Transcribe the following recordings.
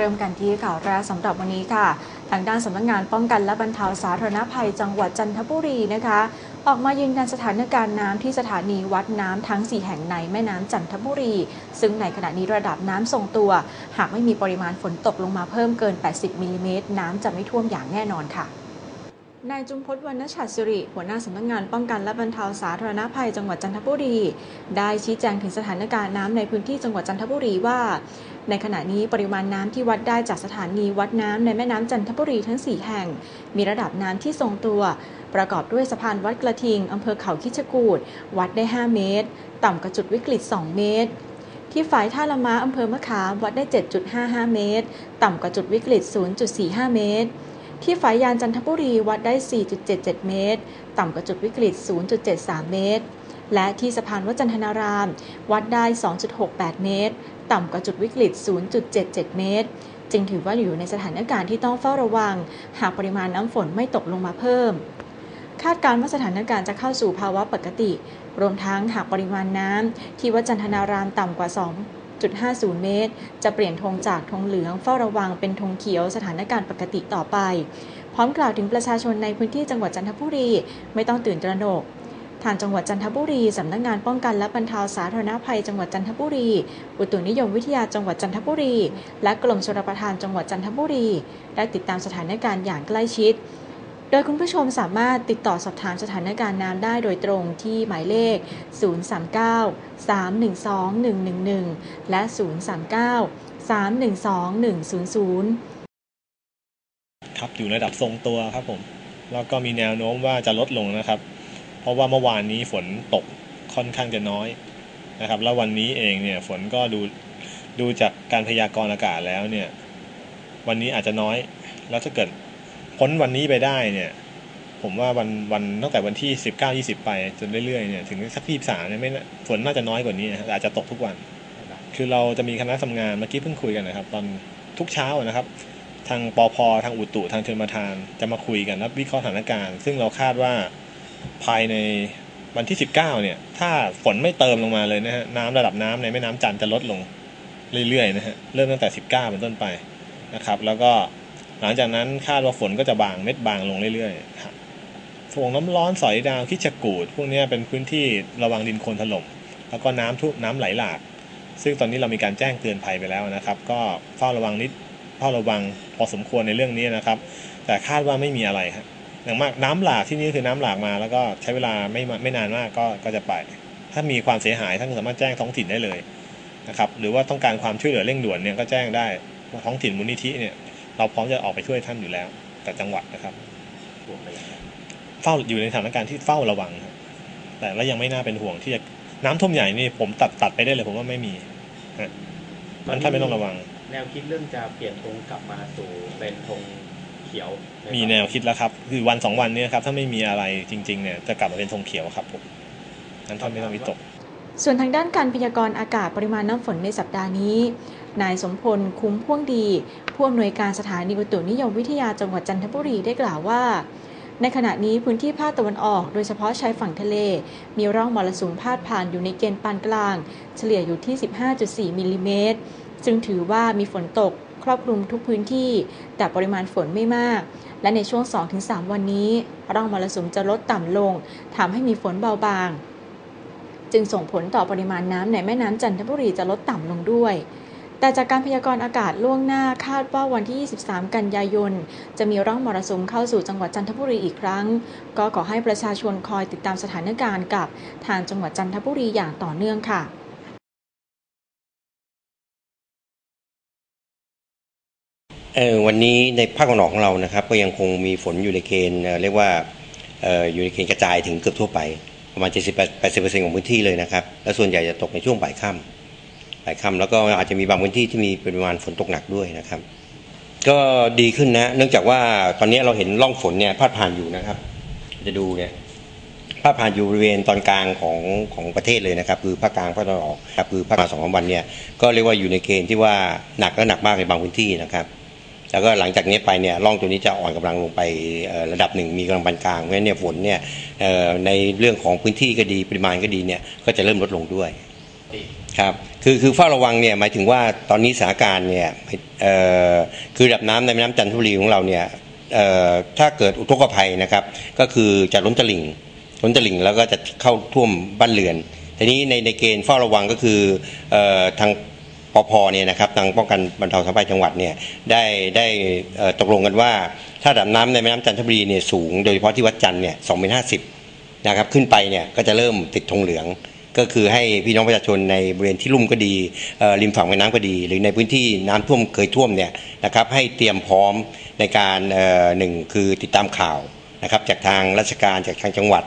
เริ่มกันที่ข่าวแรกสำหรับวันนี้ค่ะ ทางด้านสำนักงานป้องกันและบรรเทาสาธารณภัยจังหวัดจันทบุรีนะคะ ออกมายืนยันสถานการณ์น้ำที่สถานีวัดน้ำทั้ง 4 แห่งในแม่น้ำจันทบุรี ซึ่งในขณะนี้ระดับน้ำทรงตัว หากไม่มีปริมาณฝนตกลงมาเพิ่มเกิน 80มิลลิเมตรน้ำจะไม่ท่วมอย่างแน่นอนค่ะนายจุมพจน์วรรณชัดสิริ หัวหน้าสำนักงานป้องกันและบรรเทาสาธารณภัยจังหวัดจันทบุรี ได้ชี้แจงถึงสถานการณ์น้ำในพื้นที่จังหวัดจันทบุรีว่า ในขณะนี้ปริมาณน้ำที่วัดได้จากสถานีวัดน้ำในแม่น้ำจันทบุรีทั้ง 4 แห่ง มีระดับน้ำที่ทรงตัว ประกอบด้วยสะพานวัดกระทิงอำเภอเขาคิชกูดวัดได้ 5 เมตร ต่ำกว่าจุดวิกฤต 2 เมตร ที่ฝายท่าละม้าอำเภอมะขามวัดได้ 7.55 เมตร ต่ำกว่าจุดวิกฤต 0.45 เมตร ที่ฝายยานจันทบุรีวัดได้ 4.77 เมตร ต่ำกว่าจุดวิกฤต 0.73 เมตร และที่สะพานวัจันทนาราม วัดได้ 2.68 เมตร ต่ำกว่าจุดวิกฤต 0.77 เมตร จึงถือว่าอยู่ในสถานการณ์ที่ต้องเฝ้าระวัง หากปริมาณน้ำฝนไม่ตกลงมาเพิ่ม คาดการณ์ว่าสถานการณ์จะเข้าสู่ภาวะปกติ รวมทั้งหากปริมาณน้ำที่วัดจันทนารามต่ำกว่า2.50 เมตร จะเปลี่ยนธงจากธงเหลืองเฝ้าระวังเป็นธงเขียวสถานการณ์ปกติต่อไป พร้อมกล่าวถึงประชาชนในพื้นที่จังหวัดจันทบุรี ไม่ต้องตื่นตระหนก ทางจังหวัดจันทบุรี สำนักงานป้องกันและบรรเทาสาธารณภัยจังหวัดจันทบุรี อุตุนิยมวิทยาจังหวัดจันทบุรี และกรมชลประทานจังหวัดจันทบุรี ได้ติดตามสถานการณ์อย่างใกล้ชิด โดยคุณผู้ชมสามารถติดต่อสอบถามสถานการณ์น้ำได้โดยตรงที่หมายเลข 039 312 111 และ 039 312 100ครับอยู่ระดับทรงตัวครับผม แล้วก็มีแนวโน้มว่าจะลดลงนะครับ เพราะว่าเมื่อวานนี้ฝนตกค่อนข้างจะน้อยนะครับ แล้ววันนี้เองเนี่ยฝนก็ดูดูจากการพยากรณ์อากาศแล้วเนี่ย วันนี้อาจจะน้อย แล้วถ้าเกิดพ้นวันนี้ไปได้เนี่ย ผมว่าวันวันตั้งแต่วันที่สิบเก้ายี่สิบไปจนเรื่อยๆเนี่ยถึงสักที่สามเนี่ยไม่น่าฝนน่าจะน้อยกว่านี้นะอาจจะตกทุกวัน คือเราจะมีคณะทำงานเมื่อกี้เพิ่งคุยกันนะครับ ตอนทุกเช้านะครับ ทางปอพทางอุตุทางชนประทานจะมาคุยกันและวิเคราะห์สถานการณ์ ซึ่งเราคาดว่า ภายในวันที่ 19 เนี่ย ถ้าฝนไม่เติมลงมาเลยนะฮะน้ำระดับน้ำในแม่น้ำจันจะลดลงเรื่อยๆนะฮะเริ่มตั้งแต่ 19 เป็นต้นไปนะครับ แล้วก็หลังจากนั้นคาดว่าฝนก็จะบางเม็ดบางลงเรื่อยๆครับฝงน้ำร้อนสอยดาวคิชกูด พวกนี้เป็นพื้นที่ระวังดินโคลนถล่ม แล้วก็น้ำทุน้ำไหลหลาก ซึ่งตอนนี้เรามีการแจ้งเตือนภัยไปแล้วนะครับ ก็เฝ้าระวังนิดเฝ้าระวังพอสมควรในเรื่องนี้นะครับ แต่คาดว่าไม่มีอะไรครับ อย่างมากน้ำหลากที่นี่คือน้ำหลากมา แล้วก็ใช้เวลาไม่ไม่นานมากก็ก็จะไป ถ้ามีความเสียหายท่านสามารถแจ้งท้องถิ่นได้เลยนะครับ หรือว่าต้องการความช่วยเหลือเร่งด่วนเนี่ยก็แจ้งได้ท้องถิ่นมูลนิธิเนี่ยเราพร้อมจะออกไปช่วยท่านอยู่แล้วกับจังหวัดนะครับเฝ้าอยู่ในสถานการณ์ที่เฝ้าระวังครับแต่แล้วยังไม่น่าเป็นห่วงที่จะน้ำท่วมใหญ่นี่ผมตัดตัดไปได้เลยผมว่าไม่มีฮะมันท่านไม่ต้องระวัง แนวคิดเรื่องจะเปลี่ยนธงกลับมาสู่เป็นธง เขียวมีแนวคิดแล้วครับ คือวันสองวันเนี้ครับ ถ้าไม่มีอะไรจริงๆเนี่ยจะกลับมาเป็นธงเขียวครับผมนั้นท่านไม่ต้องวิตก ส่วนทางด้านการพยากรณ์อากาศปริมาณน้ำฝนในสัปดาห์นี้ นายสมพลคุ้มพ่วงดีผู้อำนวยการสถานีอุตุนิยมวิทยาจังหวัดจันทบุรีได้กล่าวว่าในขณะนี้พื้นที่ภาคตะวันออก โดยเฉพาะชายฝั่งทะเล มีร่องมรสุมพาดผ่านอยู่ในเกณฑ์ปานกลาง เฉลี่ยอยู่ที่ 15.4 มิลลิเมตรจึงถือว่ามีฝนตก ครอบคลุมทุกพื้นที่ แต่ปริมาณฝนไม่มาก และในช่วง 2-3 วันนี้ร่องมรสุมจะลดต่ำลงทำให้มีฝนเบาบาง จึงส่งผลต่อปริมาณน้ำในแม่น้ำจันทบุรีจะลดต่ำลงด้วยแต่จากการพยากรณ์อากาศล่วงหน้าคาดว่าวันที่ 23 กันยายน จะมีร่องมรสุมเข้าสู่จังหวัดจันทบุรีอีกครั้ง ก็ขอให้ประชาชนคอยติดตามสถานการณ์กับทางจังหวัดจันทบุรีอย่างต่อเนื่องค่ะ เออวันนี้ในภาคตะวันออกของเรานะครับ ก็ยังคงมีฝนอยู่ในเกณฑ์เรียกว่าออยู่ในเกณฑ์กระจายถึงเกือบทั่วไป ประมาณ 70-80%ของพื้นที่เลยนะครับ และส่วนใหญ่จะตกในช่วงบ่ายค่ำบ่ายค่ำแล้วก็อาจจะมีบางพื้นที่ที่มีปริมาณฝนตกหนักด้วยนะครับ ก็ดีขึ้นนะ เนื่องจากว่าตอนนี้เราเห็นร่องฝนเนี่ยพาดผ่านอยู่นะครับ จะดูเนี่ยพาดผ่านอยู่บริเวณตอนกลางของของประเทศเลยนะครับ คือภาคกลางภาคตะวันออกครับคือภาคมาสองสามวันเนี่ยก็เรียกว่าอยู่ในเกณฑ์ที่ว่าหนักก็หนักมากในบางพื้นที่นะครับ แล้วก็หลังจากนี้ไปเนี่ยร่องตัวนี้จะอ่อนกำลังลงไประดับหนึ่งมีกำลังปานกลางเพราะฉะนั้นเนี่ยฝนเนี่ยในเรื่องของพื้นที่ก็ดีปริมาณก็ดีเนี่ยก็จะเริ่มลดลงด้วยครับคือคือเฝ้าระวังเนี่ยหมายถึงว่าตอนนี้สถานการณ์เนี่ยคือระดับน้ำในแม่น้ำจันทบุรีของเราเนี่ยถ้าเกิดอุทกภัยนะครับ ก็คือจะล้นตลิ่งล้นตลิ่งแล้วก็จะเข้าท่วมบ้านเรือนทีนี้ในในเกณฑ์เฝ้าระวังก็คือออทาง ปพเนี่ยนะครับทางป้องกันบรรเทาสาธารณภัยจังหวัดเนี่ยได้ได้ตกลงกันว่าถ้าระดับน้ำในแม่น้ำจันทบุรีเนี่ยสูงโดยเฉพาะที่วัดจันเนี่ยสองเมตรห้าสิบนะครับขึ้นไปเนี่ยก็จะเริ่มติดธงเหลือง ก็คือให้พี่น้องประชาชนในบริเวณที่ลุ่มก็ดีริมฝั่งแม่น้ำก็ดี หรือในพื้นที่น้ำท่วมเคยท่วมเนี่ยนะครับให้เตรียมพร้อมในการหนึ่งคือติดตามข่าวนะครับจากทางราชการจากทางจังหวัด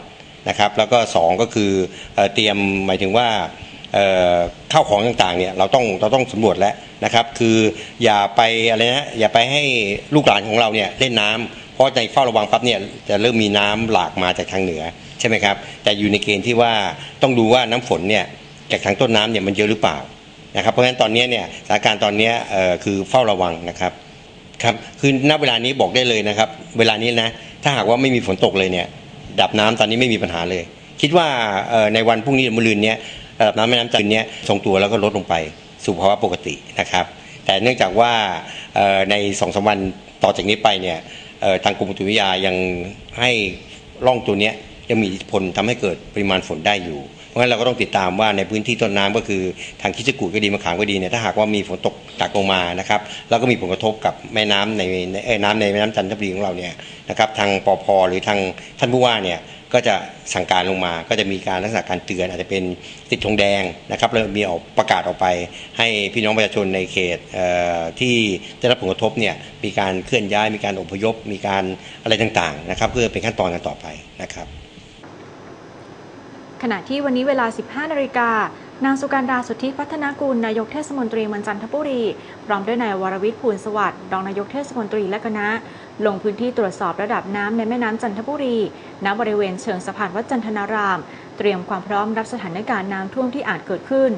นะครับแล้วก็สองก็คือเตรียมหมายถึงว่า ข้าวของต่างๆเนี่ยเราต้องเราต้องสำรวจแล้วนะครับ คืออย่าไปอะไรนะอย่าไปให้ลูกหลานของเราเนี่ยเล่นน้ำเพราะในเฝ้าระวังปั๊บเนี่ยจะเริ่มมีน้ำหลากมาจากทางเหนือใช่ไหมครับแต่อยู่ในเกณฑ์ที่ว่าต้องดูว่าน้ำฝนเนี่ยจากทางต้นน้ำเนี่ยมันเยอะหรือเปล่านะครับ เพราะฉะนั้นตอนนี้เนี่ยสถานการณ์ตอนนี้คือเฝ้าระวังนะครับครับคือณเวลานี้บอกได้เลยนะครับ เวลานี้นะถ้าหากว่าไม่มีฝนตกเลยเนี่ยดับน้ำตอนนี้ไม่มีปัญหาเลย คิดว่าในวันพรุ่งนี้หรือมะรืนเนี้ย ระดับน้ำแม่น้ำจันทร์เนี้ยทรงตัวแล้วก็ลดลงไปสู่ภาวะปกตินะครับ แต่เนื่องจากว่าในสองสามวันต่อจากนี้ไปเนี่ยทางกรมอุตุวิทยายังให้ร่องตัวเนี้ยยังมีอิทธิพลทำให้เกิดปริมาณฝนได้อยู่ ราะฉะนั้นเราก็ต้องติดตามว่าในพื้นที่ต้นน้ำก็คือทางคิดจกูดก็ดีมะขามก็ดีเนี่ยถ้าหากว่ามีฝนตกหนักลงมานะครับแล้วก็มีผลกระทบกับแม่น้ำในในเอ้ยน้ำในแม่น้ำจันทบุรีของเราเนี่ยนะครับทางปอพหรือทางท่านผู้ว่าเนี่ยก็จะสั่งการลงมาก็จะมีการลักษณะการเตือนอาจจะเป็นติดธงแดงนะครับแล้วมีออกประกาศออกไป ให้พี่น้องประชาชนในเขตเที่ได้รับผลกระทบเนี่ยมีการเคลื่อนย้ายมีการอพยพ มีการอะไรต่างๆนะครับเพื่อเป็นขั้นตอนกันต่อไปนะครับ ขณะที่วันนี้เวลา 15 นาฬิกา นางสุการดาสุทธิพัฒนากุล นายกเทศมนตรีเมืองจันทบุรี พร้อมด้วยนายวรวิทย์ภูลสวัสดิ์รองนายกเทศมนตรีและคณะ ลงพื้นที่ตรวจสอบระดับน้ำในแม่น้ำจันทบุรี ณ บริเวณเชิงสะพานวัดจันทนาราม เตรียมความพร้อมรับสถานการณ์น้ำท่วมที่อาจเกิดขึ้น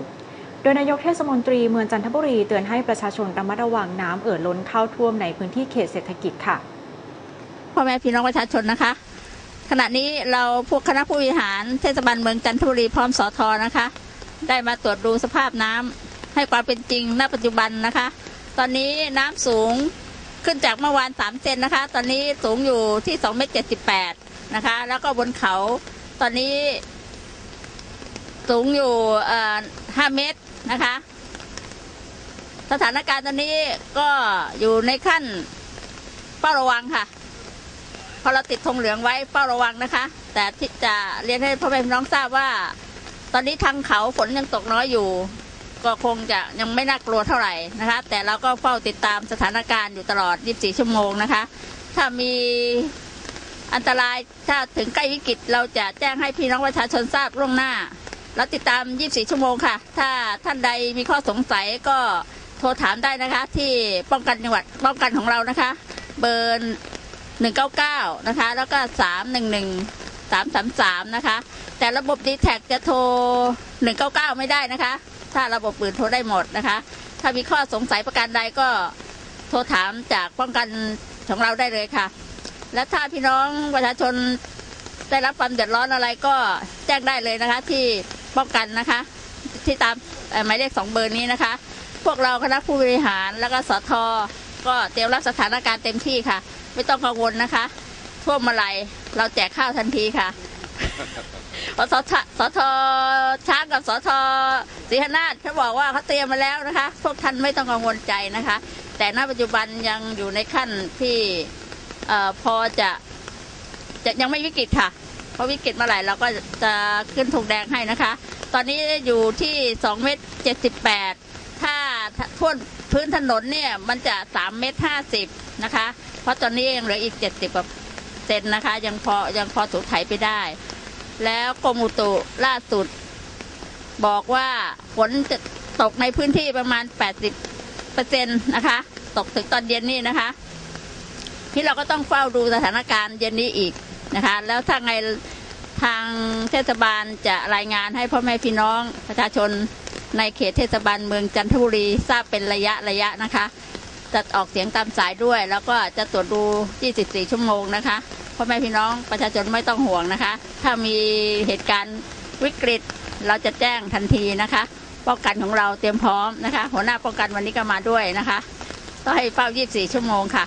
โดยนายกเทศมนตรีเมืองจันทบุรีเตือนให้ประชาชนระมัดระวังน้ำเอ่อล้นเข้าท่วมในพื้นที่เขตเศรษฐกิจค่ะพ่อแม่พี่น้องประชาชนนะคะ ขณะนี้เราพวกคณะผู้บริหารเทศบาลเมืองจันทบุรีพร้อมสอทอนะคะ ได้มาตรวจดูสภาพน้ำให้ความเป็นจริงณปัจจุบันนะคะ ตอนนี้น้ำสูงขึ้นจากเมื่อวาน3เซนนะคะ ตอนนี้สูงอยู่ที่2เมตร78นะคะ แล้วก็บนเขาตอนนี้ สูงอยู่เอ่อ5เมตรนะคะ สถานการณ์ตอนนี้ก็อยู่ในขั้นเฝ้าระวังค่ะ พอเราติดธงเหลืองไว้เฝ้าระวังนะคะ แต่ที่จะเรียนให้พ่อแม่พี่น้องทราบว่า ตอนนี้ทางเขาฝนยังตกน้อยอยู่ ก็คงจะยังไม่น่ากลัวเท่าไหร่นะคะ แต่เราก็เฝ้าติดตามสถานการณ์อยู่ตลอด 24 ชั่วโมงนะคะ ถ้ามีอันตรายถ้าถึงใกล้วิกฤตเราจะแจ้งให้พี่น้องประชาชนทราบล่วงหน้าแล้วติดตาม 24 ชั่วโมงค่ะ ถ้าท่านใดมีข้อสงสัยก็โทรถามได้นะคะ ที่ป้องกันจังหวัดป้องกันของเรานะคะ เบอร์ 199 นะคะ แล้วก็ 311 333 นะคะ แต่ระบบดีแท็จะโทร 199 ไม่ได้นะคะ ถ้าระบบอื่นโทรได้หมดนะคะ ถ้ามีข้อสงสัยประการใดก็โทรถามจากป้องกันของเราได้เลยค่ะ และถ้าพี่น้องประชาชนได้รับความเดือดร้อนอะไรก็แจ้งได้เลยนะคะ ที่ป้องกันนะคะ ที่ตามหมายเลขสองเบอร์นี้นะคะ พวกเราคณะผู้บริหารแล้วก็สท ก็เตรียมรับสถานการณ์เต็มที่ค่ะ ไม่ต้องกังวลนะคะท่วมเมื่อไรเราแจกข้าวทันทีค่ะสทสทช้างกับสทศรีหนาถเขาบอกว่าเขาเตรียมมาแล้วนะคะ พวกท่านไม่ต้องกังวลใจนะคะ แต่ณปัจจุบันยังอยู่ในขั้นที่พอจะจะยังไม่วิกฤตค่ะเพราะวิกฤตเมื่อไหร่เราก็จะขึ้นธงแดงให้นะคะ ตอนนี้อยู่ที่2เมตร78ถ้าท่วน พื้นถนนเนี่ยมันจะ3เมตร50นะคะ เพราะตอนนี้ยังเหลืออีก70กว่าเซนนะคะ ยังพอยังพอถูไถไปได้ แล้วกรมอุตุล่าสุด บอกว่าฝนจะตกในพื้นที่ประมาณ 80เปอร์เซ็นต์นะคะ ตกถึงตอนเย็นนี่นะคะ ที่เราก็ต้องเฝ้าดูสถานการณ์เย็นนี้อีกนะคะ แล้วถ้าไงทางเทศบาลจะรายงานให้พ่อแม่พี่น้องประชาชน ในเขตเทศบาลเมืองจันทบุรีทราบเป็นระยะระยะนะคะ จะออกเสียงตามสายด้วย แล้วก็จะตรวจดู 24 ชั่วโมงนะคะพ่อแม่พี่น้องประชาชนไม่ต้องห่วงนะคะ ถ้ามีเหตุการณ์วิกฤตเราจะแจ้งทันทีนะคะ ป้องกันของเราเตรียมพร้อมนะคะ หัวหน้าป้องกันวันนี้ก็มาด้วยนะคะก็ให้เฝ้า 24 ชั่วโมงค่ะ